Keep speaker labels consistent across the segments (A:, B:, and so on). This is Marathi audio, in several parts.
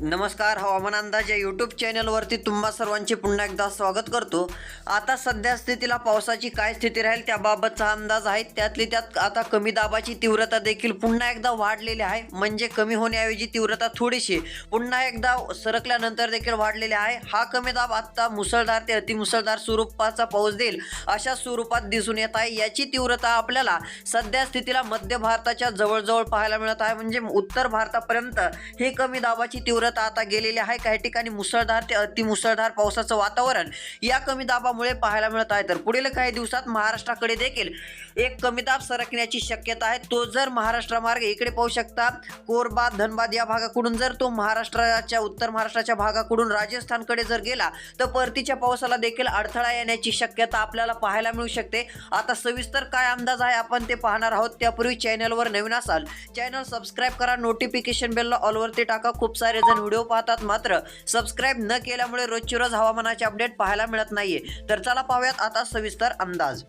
A: नमस्कार हवामान अंदाज या यूट्यूब चॅनलवरती तुम्हा सर्वांचे पुन्हा एकदा स्वागत करतो. आता सध्या स्थितीला पावसाची काय स्थिती राहील त्याबाबतचा अंदाज आहे. त्यातली त्यात आता कमी दाबाची तीव्रता देखील पुन्हा एकदा वाढलेली आहे. म्हणजे कमी होण्याऐवजी तीव्रता थोडीशी पुन्हा एकदा सरकल्यानंतर देखील वाढलेली आहे. हा कमी दाब आत्ता मुसळधार ते अतिमुसळधार स्वरूपाचा पाऊस देईल अशा स्वरूपात दिसून येत आहे. याची तीव्रता आपल्याला सध्या स्थितीला मध्य भारताच्या जवळजवळ पाहायला मिळत आहे. म्हणजे उत्तर भारतापर्यंत हे कमी दाबाची तीव्रता आता गेलेले आहे. काही ठिकाणी मुसळधार ते अतिमुसळधार पावसाचं वातावरण या कमी दाबामुळे पाहायला मिळत आहे. तर पुढील काही दिवसात महाराष्ट्राकडे देखील एक कमी दाब सरकण्याची शक्यता आहे. तो जर महाराष्ट्रामार्गे इकडे पाहू शकता कोरबा धनबाद या भागाकडून जर तो महाराष्ट्राच्या उत्तर महाराष्ट्राच्या भागाकडून राजस्थानकडे जर गेला तर परतीच्या पावसाला देखील अडथळा येण्याची शक्यता आपल्याला पाहायला मिळू शकते. आता सविस्तर काय अंदाज आहे आपण ते पाहणार आहोत. त्यापूर्वी चॅनलवर नवीन असाल चॅनल सबस्क्राईब करा नोटिफिकेशन बेलला ऑलवरती टाका. खूप सारे जण व्हिडिओ पाहतात मात्र सबस्क्राईब न केल्यामुळे रोजची रोज हवामानाचे अपडेट पाहायला मिळत नाहीये. तर चला पाहूयात आता सविस्तर अंदाज.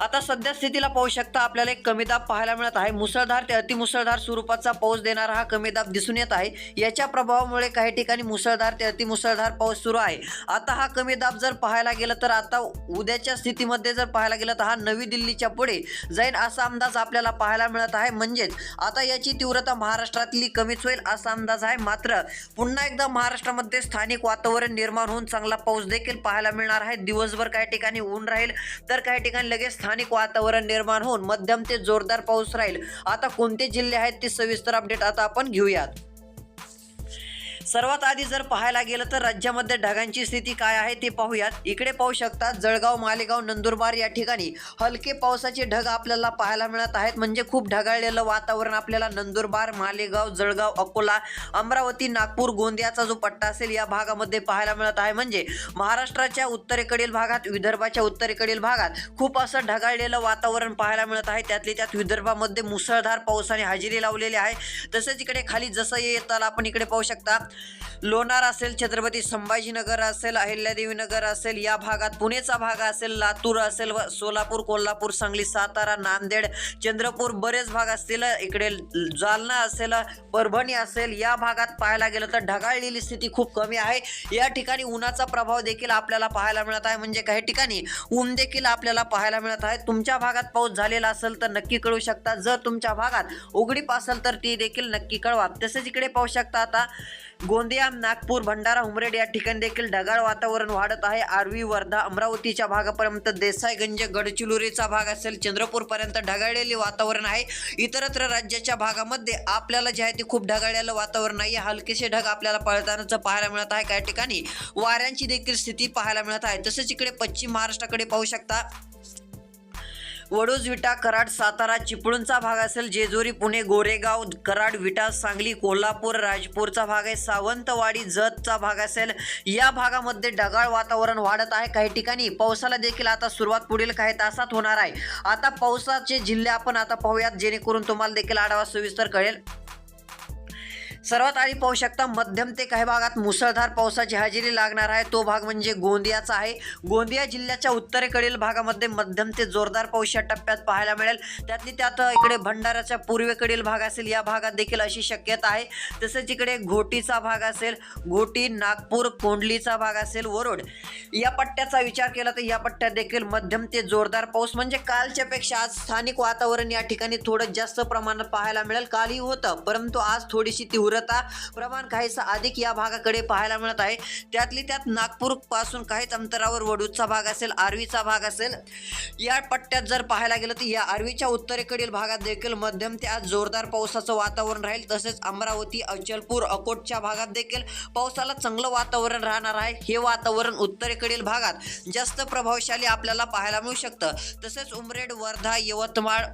A: आता सध्या स्थितीला पाहू शकता आपल्याला एक कमी दाब पाहायला मिळत आहे. मुसळधार ते अतिमुसळधार स्वरूपाचा पाऊस देणारा हा कमी दाब दिसून येत आहे. याच्या प्रभावामुळे काही ठिकाणी मुसळधार ते अतिमुसळधार पाऊस सुरू आहे. आता हा कमी दाब जर पाहायला गेलं तर आता उद्याच्या स्थितीमध्ये जर पाहायला गेलं तर हा नवी दिल्लीच्या पुढे जाईल असा अंदाज आपल्याला पाहायला मिळत आहे. म्हणजेच आता याची तीव्रता महाराष्ट्रातली कमीच होईल असा अंदाज आहे. मात्र पुन्हा एकदा महाराष्ट्रामध्ये स्थानिक वातावरण निर्माण होऊन चांगला पाऊस देखील पाहायला मिळणार आहे. दिवसभर काही ठिकाणी ऊन राहील. तर काही ठिकाणी लगेच स्थानिक वातावरण निर्माण होऊन मध्यम ते जोरदार पाऊस राहील. आता कोणते जिल्हे आहेत ते सविस्तर अपडेट आता आपण घेऊयात. सर्वात आधी जर पाहायला गेलं तर राज्यामध्ये ढगांची स्थिती काय आहे ते पाहूयात. इकडे पाहू शकतात जळगाव मालेगाव नंदुरबार या ठिकाणी हलके पावसाचे ढग आपल्याला पाहायला मिळत आहेत. म्हणजे खूप ढगाळलेलं वातावरण आपल्याला नंदुरबार मालेगाव जळगाव अकोला अमरावती नागपूर गोंदियाचा जो पट्टा असेल या भागामध्ये पाहायला मिळत आहे. म्हणजे महाराष्ट्राच्या उत्तरेकडील भागात विदर्भाच्या उत्तरेकडील भागात खूप असं ढगाळलेलं वातावरण पाहायला मिळत आहे. त्यातली त्यात विदर्भामध्ये मुसळधार पावसाने हजेरी लावलेली आहे. तसेच इकडे खाली जसं येताल आपण इकडे पाहू शकता लोणार असेल छत्रपती संभाजीनगर असेल अहिल्यादेवीनगर असेल या भागात पुणेचा भाग असेल लातूर असेल व सोलापूर कोल्हापूर सांगली सातारा नांदेड चंद्रपूर बरेच भाग असतील. इकडे जालना असेल परभणी असेल या भागात पाहायला गेलं तर ढगाळलेली स्थिती खूप कमी आहे. या ठिकाणी उन्हाचा प्रभाव देखील आपल्याला पाहायला मिळत आहे. म्हणजे काही ठिकाणी ऊन देखील आपल्याला पाहायला मिळत आहे. तुमच्या भागात पाऊस झालेला असेल तर नक्की कळू शकता. जर तुमच्या भागात उघडीप असेल तर ती देखील नक्की कळवा. तसेच इकडे पाहू शकता आता गोंदिया नागपूर भंडारा उमरेड या ठिकाणी देखील ढगाळ वातावरण वाढत आहे. आर्वी वर्धा अमरावतीच्या भागापर्यंत देसाईगंज गडचिरोलीचा भाग असेल चंद्रपूरपर्यंत ढगाळलेले वातावरण आहे. इतरत्र राज्याच्या भागामध्ये आपल्याला जे आहे ते खूप ढगाळलेलं वातावरण नाही आहे. हलकेसे ढग आपल्याला पळतानाचं पाहायला मिळत आहे. काही ठिकाणी वाऱ्यांची देखील स्थिती पाहायला मिळत आहे. तसेच इकडे पश्चिम महाराष्ट्राकडे पाहू शकता वडूज विटा कराड सातारा चिपळूणचा भाग असेल जेजुरी पुणे गोरेगाव कराड विटा सांगली कोल्हापूर राजपूरचा भाग आहे सावंतवाडी जतचा भाग असेल. या भागामध्ये ढगाळ वातावरण वाढत आहे. काही ठिकाणी पावसाला देखील आता सुरुवात पुढील काही तासात होणार आहे. आता पावसाचे जिल्हे आपण आता पाहूयात जेणेकरून तुम्हाला देखील आढावा सविस्तर कळेल. सर्वात आधी पाहू शकता मध्यम ते काही भागात मुसळधार पावसाची हजेरी लागणार आहे. तो भाग म्हणजे गोंदियाचा आहे. गोंदिया जिल्ह्याच्या उत्तरेकडील भागामध्ये मध्यम ते जोरदार पाऊस या टप्प्यात पाहायला मिळेल. त्यातली त्यात इकडे भंडाऱ्याच्या पूर्वेकडील भाग असेल या भागात देखील अशी शक्यता आहे. तसेच इकडे घोटीचा भाग असेल घोटी नागपूर कोंडलीचा भाग असेल वरोड. या पट्ट्याचा विचार केला तर या पट्ट्यात देखील मध्यम ते जोरदार पाऊस. म्हणजे कालच्या पेक्षा आज स्थानिक वातावरण या ठिकाणी थोडं जास्त प्रमाणात पाहायला मिळेल. कालही होतं परंतु आज थोडीशी तीव्रता प्रमाण काहीसं अधिक या भागाकडे पाहायला मिळत आहे. त्यातली त्यात नागपूरपासून काहीच अंतरावर वडूदचा भाग असेल आर्वीचा भाग असेल या पट्ट्यात जर पाहायला गेलं तर या आर्वीच्या उत्तरेकडील भागात देखील मध्यम ते आज जोरदार पावसाचं वातावरण राहील. तसेच अमरावती अचलपूर अकोटच्या भागात देखील पावसाला चांगलं वातावरण राहणार आहे. हे वातावरण उत्तरेकडील भागात जास्त प्रभावशाली आपल्याला पाहायला मिळू शकतं. तसेच उमरेड वर्धा यवतमाळ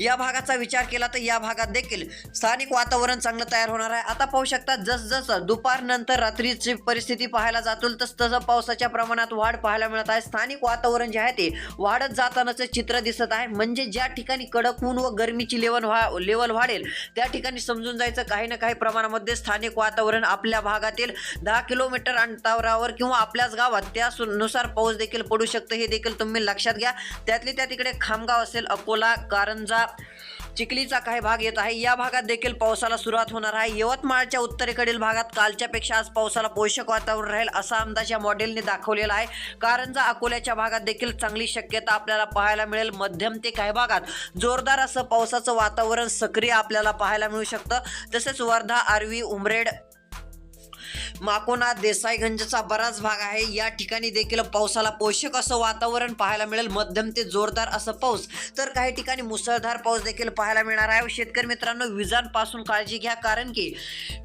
A: या भागाचा विचार केला तर या भागात देखील स्थानिक वातावरण चांगलं तयार होणार आहे. आता पाहू शकता जसजसं दुपारनंतर रात्रीची परिस्थिती पाहायला जातो तस तसं पावसाच्या प्रमाणात वाढ पाहायला मिळत आहे. स्थानिक वातावरण जे आहे ते वाढत जातानाचं चित्र दिसत आहे. म्हणजे ज्या ठिकाणी कडक ऊन व गरमीची लेवल वा लेवल वाढेल त्या ठिकाणी समजून जायचं काही ना काही प्रमाणामध्ये स्थानिक वातावरण आपल्या भागातील दहा किलोमीटर अंतरावर किंवा आपल्याच गावात त्यानुसार पाऊस देखील पडू शकतं. हे देखील तुम्ही लक्षात घ्या. त्यातले त्या तिकडे खामगाव असेल अकोला कारंजा चिखलीचा काही भाग येत आहे. या भागात देखील पावसाला सुरुवात होणार आहे. यवतमाळच्या उत्तरेकडील भागात कालच्यापेक्षा आज पावसाला पोषक वातावरण राहील असा अंदाज या मॉडेलने दाखवलेला आहे. कारंजा अकोल्याच्या भागात देखील चांगली शक्यता आपल्याला पाहायला मिळेल. मध्यम ते काही भागात जोरदार असं पावसाचं वातावरण सक्रिय आपल्याला पाहायला मिळू शकतं. तसेच वर्धा आर्वी उमरेड माकोना देसाईगंजचा बराच भाग आहे. या ठिकाणी देखील पावसाला पोषक असं वातावरण पाहायला मिळेल. मध्यम ते जोरदार असं पाऊस. तर काही ठिकाणी मुसळधार पाऊस देखील पाहायला मिळणार आहे. शेतकरी मित्रांनो विजांपासून काळजी घ्या. कारण की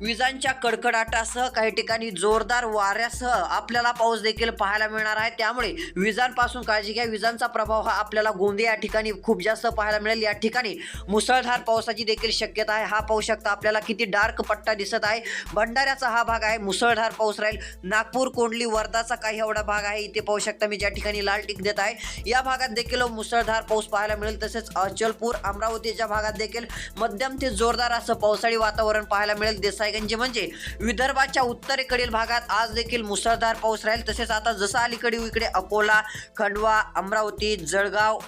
A: विजांच्या कडकडाटासह काही ठिकाणी जोरदार वाऱ्यासह आपल्याला पाऊस देखील पाहायला मिळणार आहे. त्यामुळे विजांपासून काळजी घ्या. विजांचा प्रभाव हा आपल्याला गोंदिया या ठिकाणी खूप जास्त पाहायला मिळेल. या ठिकाणी मुसळधार पावसाची देखील शक्यता आहे. हा पाहू शकता आपल्याला किती डार्क पट्टा दिसत आहे. भंडाऱ्याचा हा भाग आहे. मुसळधार पाऊस राहील. नागपूर कोंडली वर्धाचा काही एवढा भाग आहे. इथे पाहू शकता मी ज्या ठिकाणी लाल टिक देत आहे. या भागात देखील मुसळधार पाऊस पाहायला मिळेल. तसेच अचलपूर अमरावतीच्या भागात देखील मध्यम ते जोरदार असं पावसाळी वातावरण पाहायला मिळेल. देसाईगंज म्हणजे विदर्भाच्या उत्तरेकडील भागात आज देखील मुसळधार पाऊस राहील. तसेच आता जसं अलीकडे इकडे अकोला खंडवा अमरावती जळगाव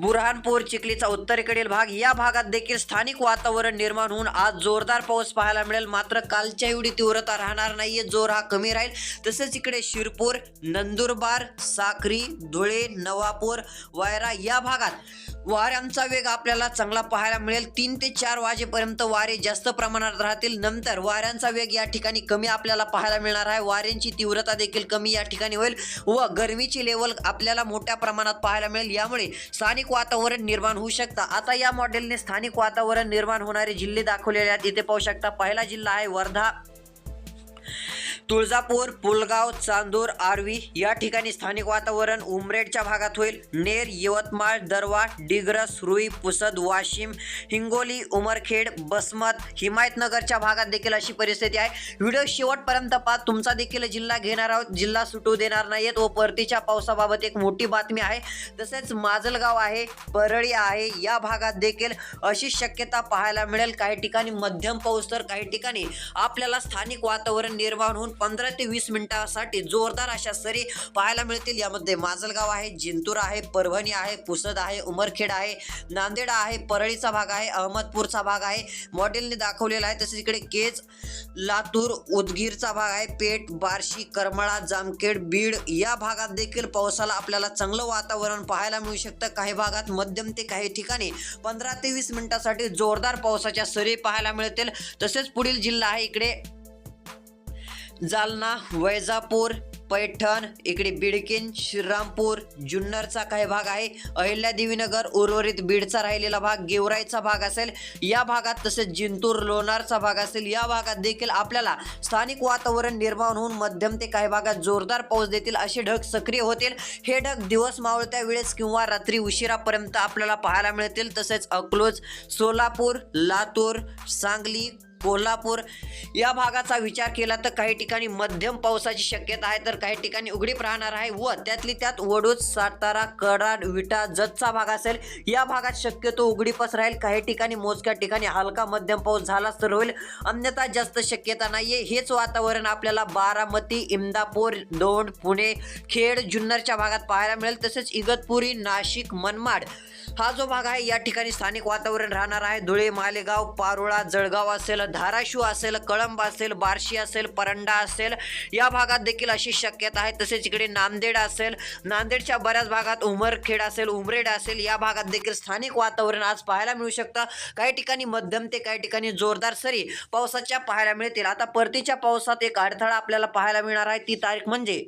A: बुरहानपूर चिखलीचा उत्तरेकडील भाग. या भागात देखील स्थानिक वातावरण निर्माण होऊन आज जोरदार पाऊस पाहायला मिळेल. मात्र कालच्या एवढी तीव्रता राहणार नाहीये. जोर हा कमी राहील. तसेच इकडे शिरपूर नंदुरबार साक्री धुळे नवापूर वायरा या भागात वाऱ्यांचा वेग आपल्याला चांगला पाहायला मिळेल. तीन ते चार वाजेपर्यंत वारे जास्त प्रमाणात राहतील. नंतर वाऱ्यांचा वेग या ठिकाणी कमी आपल्याला पाहायला मिळणार आहे. वाऱ्यांची तीव्रता देखील कमी या ठिकाणी होईल व गरमीची लेवल आपल्याला मोठ्या प्रमाणात पाहायला मिळेल. यामुळे स्थानिक वातावरण निर्माण होऊ शकतं. आता या मॉडेलने स्थानिक वातावरण निर्माण होणारे जिल्हे दाखवलेले आहेत. इथे पाहू शकता पहिला जिल्हा आहे वर्धा. तुळजापूर पुलगाव चांदूर आर्वी या ठिकाणी स्थानिक वातावरण उमरेडच्या भागात होईल. नेर यवतमाळ दरवा डिग्रस रुई पुसद वाशिम हिंगोली उमरखेड बसमत हिमायतनगरच्या भागात देखील अशी परिस्थिती आहे. व्हिडिओ शेवटपर्यंत पाहत तुमचा देखील जिल्हा घेणार आहोत. जिल्हा सुटू देणार नाहीत व परतीच्या पावसाबाबत एक मोठी बातमी आहे. तसेच माजलगाव आहे परळी आहे या भागात देखील अशी शक्यता पाहायला मिळेल. काही ठिकाणी मध्यम पाऊस तर काही ठिकाणी आपल्याला स्थानिक वातावरण निर्माण होऊन पंधरा ते वीस मिनिटासाठी जोरदार अशा सरी पाहायला मिळतील. यामध्ये माजलगाव आहे जिंतूर आहे परभणी आहे पुसद आहे उमरखेड आहे नांदेड आहे परळीचा भाग आहे अहमदपूरचा भाग आहे. मॉडेलने दाखवलेला आहे. तसेच इकडे केज लातूर उदगीरचा भाग आहे. पेठ बार्शी करमाळा जामखेड बीड या भागात देखील पावसाला आपल्याला चांगलं वातावरण पाहायला मिळू शकतं. काही भागात मध्यम ते काही ठिकाणी पंधरा ते वीस मिनिटासाठी जोरदार पावसाच्या सरी पाहायला मिळतील. तसेच पुढील जिल्हा आहे इकडे जालना वैजापूर पैठण इकडे बिडकिन श्रीरामपूर जुन्नरचा काही भाग आहे. अहिल्यादेवीनगर उर्वरित बीडचा राहिलेला भाग गेवराईचा भाग असेल या भागात तसेच जिंतूर लोणारचा भाग असेल या भागात देखील आपल्याला स्थानिक वातावरण निर्माण होऊन मध्यम ते काही भागात जोरदार पाऊस देतील असे ढग सक्रिय होतील. हे ढग दिवस मावळत्या वेळेस किंवा रात्री उशिरापर्यंत आपल्याला पाहायला मिळतील. तसेच अकलोज सोलापूर लातूर सांगली कोल्हापूर या भागाचा विचार केला तर काही ठिकाणी मध्यम पावसाची शक्यता आहे तर काही ठिकाणी उघडीप राहणार आहे व त्यातली त्यात वडूज सातारा कराड विटा जतचा भाग असेल या भागात शक्यतो उघडीपच राहील. काही ठिकाणी मोजक्या ठिकाणी हलका मध्यम पाऊस झालाच तर होईल. अन्यथा जास्त शक्यता नाहीये. हेच वातावरण आपल्याला बारामती इंदापूर दौंड पुणे खेड जुन्नरच्या भागात पाहायला मिळेल. तसेच इगतपुरी नाशिक मनमाड हा जो भाग आहे या ठिकाणी स्थानिक वातावरण राहणार आहे. धुळे मालेगाव पारोळा जळगाव असेल धाराशिव असेल कळंब असेल बार्शी असेल परंडा असेल या भागात देखील अशी शक्यता आहे. तसेच इकडे नांदेड असेल नांदेडच्या बऱ्याच भागात उमरखेड असेल उमरेड असेल या भागात देखील स्थानिक वातावरण आज पाहायला मिळू शकतं. काही ठिकाणी मध्यम ते काही ठिकाणी जोरदार सरी पावसाच्या पाहायला मिळतील. आता परतीच्या पावसात एक अडथळा आपल्याला पाहायला मिळणार आहे. ती तारीख म्हणजे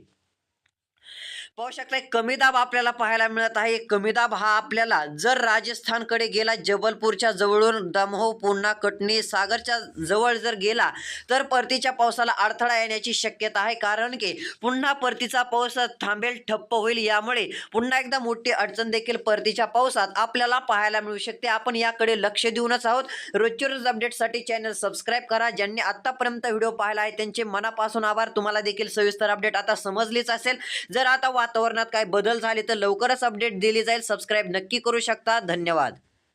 A: पाहू शकता एक कमी दाब आपल्याला पाहायला मिळत आहे. कमी दाब हा आपल्याला जर राजस्थानकडे गेला जबलपूरच्या जवळून दमहो पुन्हा कटनी सागरच्या जवळ जर गेला तर परतीच्या पावसाला अडथळा येण्याची शक्यता आहे. कारण की पुन्हा परतीचा पाऊस थांबेल ठप्प होईल. यामुळे पुन्हा एकदा मोठी अडचण देखील परतीच्या पावसात आपल्याला पाहायला मिळू शकते. आपण याकडे लक्ष देऊनच आहोत. रोजच्या रोज अपडेटसाठी चॅनल सबस्क्राईब करा. ज्यांनी आत्तापर्यंत व्हिडिओ पाहिला आहे त्यांचे मनापासून आभार. तुम्हाला देखील सविस्तर अपडेट आता समजलीच असेल. जर आता वातावरणात काय बदल झाले तर लवकरच अपडेट दिली जाईल. सबस्क्राईब नक्की करू शकता. धन्यवाद.